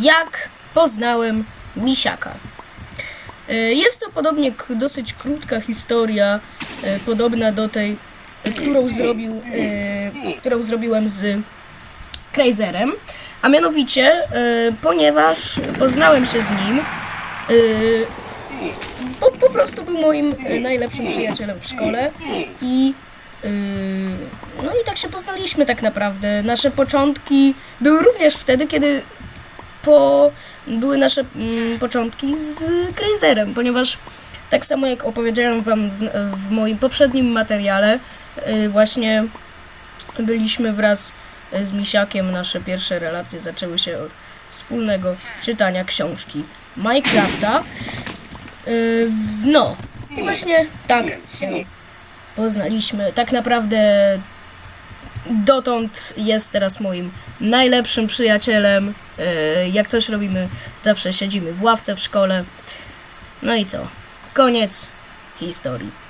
jak poznałem misiaka. E, Jest to podobnie dosyć krótka historia, e, podobna do tej, którą, zrobił, e, którą zrobiłem z Krazerem. A mianowicie, ponieważ poznałem się z nim, po, po prostu był moim najlepszym przyjacielem w szkole i no i tak się poznaliśmy tak naprawdę. Nasze początki były również wtedy, kiedy po, były nasze mm, początki z Krazerem, ponieważ tak samo jak opowiedziałem wam w, w moim poprzednim materiale, y, właśnie byliśmy wraz z Misiakiem, nasze pierwsze relacje zaczęły się od wspólnego czytania książki Minecrafta. Y, No, właśnie tak się poznaliśmy. Tak naprawdę dotąd jest teraz moim najlepszym przyjacielem. E, Jak coś robimy, zawsze siedzimy w ławce w szkole. No i co? Koniec historii.